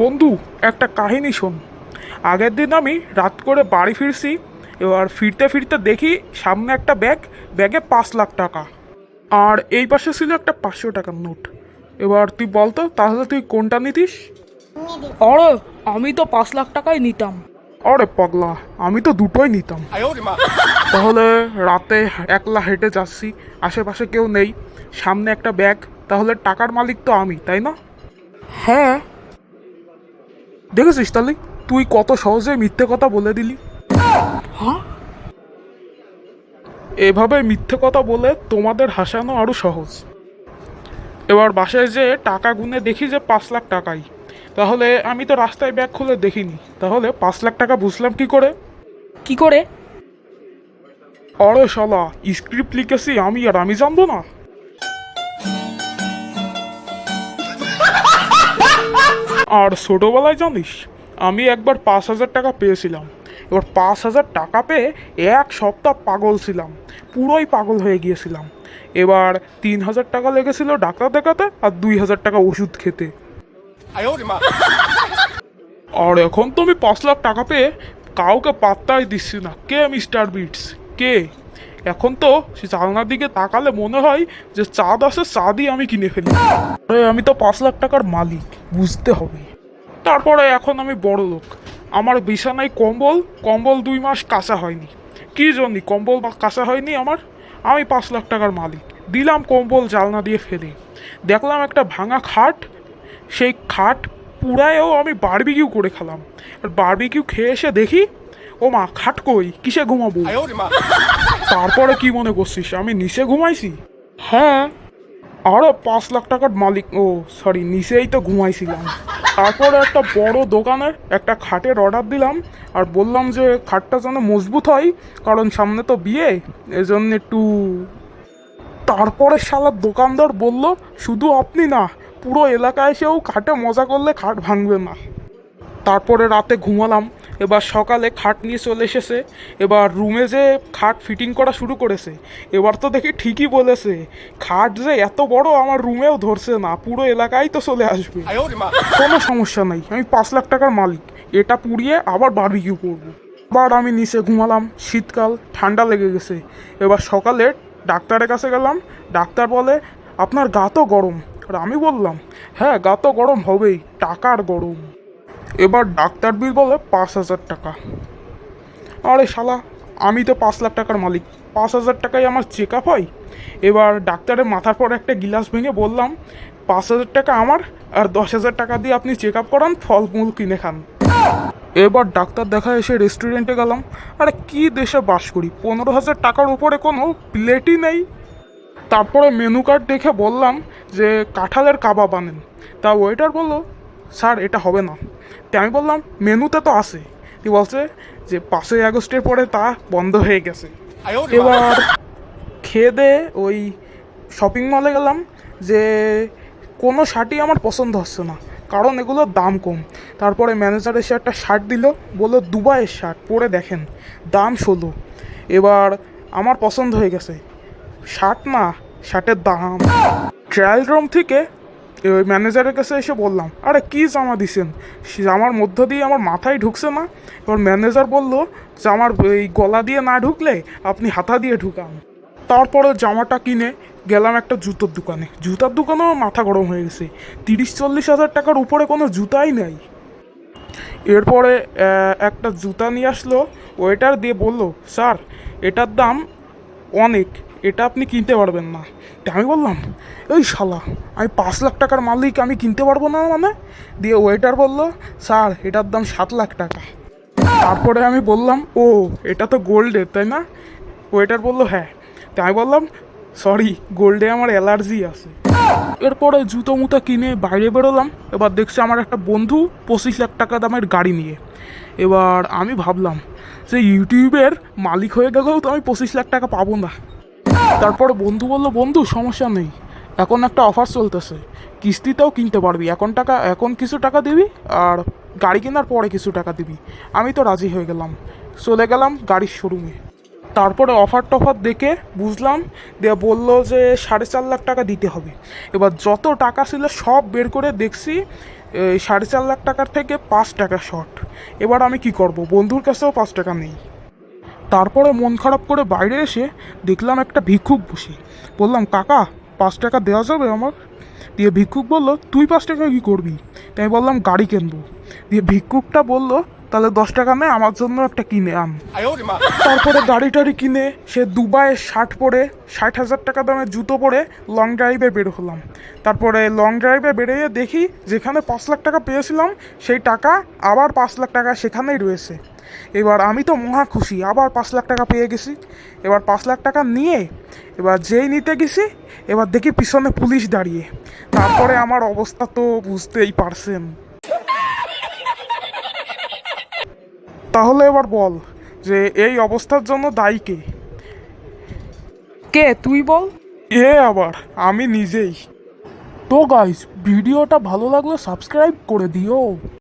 বন্ধু একটা কাহিনী শোন। আগের দিন আমি রাত করে বাড়ি ফিরছি এবার ফিরতে ফিরতে দেখি সামনে একটা ব্যাগ ব্যাগে পাঁচ লাখ টাকা। আর এই পাশে ছিল একটা পাঁচশো টাকার নোট। এবার তুই বলতো তাহলে তুই কোনটা নিতিস? আরে আমি তো পাঁচ লাখ টাকাই নিতাম। আরে পাগলা আমি তো দুটোই নিতাম। তাহলে রাতে একলা হেঁটে যাচ্ছি আশেপাশে কেউ নেই সামনে একটা ব্যাগ তাহলে টাকার মালিক তো আমি তাই না? হ্যাঁ দেখেছিস তাহলে? তুই কত সহজে মিথ্যে কথা বলে দিলি। হ্যাঁ? এভাবে মিথ্যে কথা বলে তোমাদের হাসানো আরও সহজ। এবার বাসায় যে টাকা গুনে দেখি যে পাঁচ লাখ টাকাই। তাহলে আমি তো রাস্তায় ব্যাগ খুলে দেখিনি। তাহলে পাঁচ লাখ টাকা বুঝলাম কি করে? কি করে? আরে শালা স্ক্রিপ্ট লিখেছি আমি আর আমি জানব না? আর ছোটোবেলায় জানিস আমি একবার পাঁচ হাজার টাকা পেয়েছিলাম। এবার পাঁচ হাজার টাকা পেয়ে এক সপ্তাহ পাগল ছিলাম পুরোই পাগল হয়ে গিয়েছিলাম। এবার তিন হাজার টাকা লেগেছিল ডাক্তার দেখাতে আর দুই হাজার টাকা ওষুধ খেতে। আর এখন তো আমি পাঁচ লাখ টাকা পেয়ে কাউকে পাত্তাই দিচ্ছি না। কে মিস্টার বিটস? কে? এখন তো সে জানলার দিকে তাকালে মনে হয় যে চাঁদ আছে চাঁদই আমি কিনে ফেলি। আমি তো পাঁচ লাখ টাকার মালিক। বুঝতে হবে। তারপরে এখন আমি বড় লোক। আমার বিছানায় কম্বল কম্বল দুই মাস কাঁচা হয়নি। কি জন্য কম্বল বা কাঁচা হয়নি আমার? আমি পাঁচ লাখ টাকার মালিক। দিলাম কম্বল জালনা দিয়ে ফেলে। দেখলাম একটা ভাঙা খাট। সেই খাট পুরায়ও আমি বারবিকিউ করে খেলাম। আর বারবিকিউ খেয়ে এসে দেখি ও মা খাট কই? কিসে ঘুমাবো? তারপরে কি মনে করছিস আমি নিচে ঘুমাইছি? হ্যাঁ আরও পাঁচ লাখ টাকার মালিক। ও সরি নিচেই তো ঘুমাইছিলাম। তারপরে একটা বড় দোকানে একটা খাটের অর্ডার দিলাম আর বললাম যে খাটটা যেন মজবুত হয়, কারণ সামনে তো বিয়ে, এজন্য একটু তারপরে শালার দোকানদার বলল, শুধু আপনি না, পুরো এলাকায় এসেও খাটে মজা করলে খাট ভাঙবে না। তারপরে রাতে ঘুমালাম এবার সকালে খাট নিয়ে চলে এসেছে এবার রুমে যে খাট ফিটিং করা শুরু করেছে এবার তো দেখি ঠিকই বলেছে খাট যে এত বড় আমার রুমেও ধরছে না পুরো এলাকায় তো চলে আসবে। কোনো সমস্যা নাই আমি পাঁচ লাখ টাকার মালিক এটা পুড়িয়ে আবার বারবিকিউ করব। আবার আমি নিচে ঘুমালাম শীতকাল ঠান্ডা লেগে গেছে এবার সকালে ডাক্তারের কাছে গেলাম ডাক্তার বলে আপনার গা তো গরম। আর আমি বললাম হ্যাঁ গা তো গরম হবেই টাকার গরম। এবার ডাক্তার বিল বলে পাঁচ হাজার টাকা। আরে শালা, আমি তো পাঁচ লাখ টাকার মালিক। পাঁচ হাজার টাকায় আমার চেক আপ হয়? এবার ডাক্তারের মাথার পর একটা গিলাস ভেঙে বললাম, পাঁচ হাজার টাকা আমার আর দশ হাজার টাকা দিয়ে আপনি চেক আপ করান, ফলমূল কিনে খান। এবার ডাক্তার দেখা এসে রেস্টুরেন্টে গেলাম। আরে কি দেশে বাস করি? পনেরো হাজার টাকার উপরে কোনো প্লেটই নেই। তারপরে মেনু কার্ড দেখে বললাম যে কাঁঠালের কাবাব আনেন। তা ওয়েটার বলল স্যার এটা হবে না। তো আমি বললাম মেনুতে তো আছে। কি বলছে যে পাঁচই আগস্টের পরে তা বন্ধ হয়ে গেছে। এবার খেয়ে ওই শপিং মলে গেলাম যে কোনো শার্টই আমার পছন্দ হচ্ছে না কারণ এগুলোর দাম কম। তারপরে ম্যানেজার এসে একটা শার্ট দিল বলল দুবাইয়ের শার্ট পরে দেখেন দাম ষোলো। এবার আমার পছন্দ হয়ে গেছে। শার্ট না শার্টের দাম। ট্রায়াল রুম থেকে ওই ম্যানেজারের কাছে এসে বললাম, আরে কি জামা দিছেন? জামার মধ্য দিয়ে আমার মাথায় ঢুকছে না এবার ম্যানেজার বলল, জামার এই গলা দিয়ে না ঢুকলে আপনি হাতা দিয়ে ঢুকান। তারপরে জামাটা কিনে গেলাম একটা জুতোর দোকানে। জুতার দোকানেও মাথা গরম হয়ে গেছে। তিরিশ চল্লিশ হাজার টাকার উপরে কোনো জুতাই নেই। এরপরে একটা জুতা নিয়ে আসলো। ওয়েটার দিয়ে বলল, স্যার, এটার দাম অনেক। এটা আপনি কিনতে পারবেন না। তা আমি বললাম, এই শালা, আমি পাঁচ লাখ টাকার মালিক, আমি কিনতে পারব না মানে? দিয়ে ওয়েটার বলল, স্যার, এটার দাম সাত লাখ টাকা। তারপরে আমি বললাম, ও, এটা তো গোল্ডের তাই না? ওয়েটার বলল হ্যাঁ। তা আমি বললাম সরি গোল্ডে আমার অ্যালার্জি আছে। এরপরে জুতো মুতো কিনে বাইরে বেরোলাম। এবার দেখছি আমার একটা বন্ধু পঁচিশ লাখ টাকা দামের গাড়ি নিয়ে। এবার আমি ভাবলাম যে ইউটিউবের মালিক হয়ে গেলেও তো আমি পঁচিশ লাখ টাকা পাবো না। তারপরে বন্ধু বলল, বন্ধু, সমস্যা নেই। এখন একটা অফার চলতেছে। কিস্তিতেও কিনতে পারবি। এখন টাকা, এখন কিছু টাকা দিবি আর গাড়ি কেনার পরে কিছু টাকা দিবি। আমি তো রাজি হয়ে গেলাম। চলে গেলাম গাড়ির শোরুমে তারপরে অফার টফার দেখে বুঝলাম দিয়ে বলল যে সাড়ে চার লাখ টাকা দিতে হবে। এবার যত টাকা ছিল সব বের করে দেখছি সাড়ে চার লাখ টাকার থেকে পাঁচ টাকা শর্ট এবার আমি কি করব? বন্ধুর কাছেও পাঁচ টাকা নেই। তারপরে মন খারাপ করে বাইরে এসে দেখলাম একটা ভিক্ষুক বসে। বললাম কাকা পাঁচ টাকা দেওয়া যাবে আমার? দিয়ে ভিক্ষুক বলল তুই পাঁচ টাকা কী করবি? তাই বললাম গাড়ি কিনবো। দিয়ে ভিক্ষুকটা বলল তাহলে দশ টাকা নেয় আমার জন্য একটা কিনে আন। তারপরে গাড়ি টাড়ি কিনে সে দুবাইয়ের শার্ট পরে ষাট হাজার টাকা দামের জুতো পরে লং ড্রাইভে বের হলাম। তারপরে লং ড্রাইভে বেরিয়ে দেখি যেখানে পাঁচ লাখ টাকা পেয়েছিলাম সেই টাকা আবার পাঁচ লাখ টাকা সেখানেই রয়েছে। এবার আমি তো মহা খুশি আবার পাঁচ লাখ টাকা পেয়ে গেছি। এবার পাঁচ লাখ টাকা নিয়ে এবার যেই নিতে গেছি এবার দেখি পিছনে পুলিশ দাঁড়িয়ে। তারপরে আমার অবস্থা তো বুঝতেই পারছেন। তাহলে এবার বল যে এই অবস্থার জন্য দায়ী কে? কে তুই বল। এ আবার আমি নিজেই। তো গাইস ভিডিওটা ভালো লাগলে সাবস্ক্রাইব করে দিও।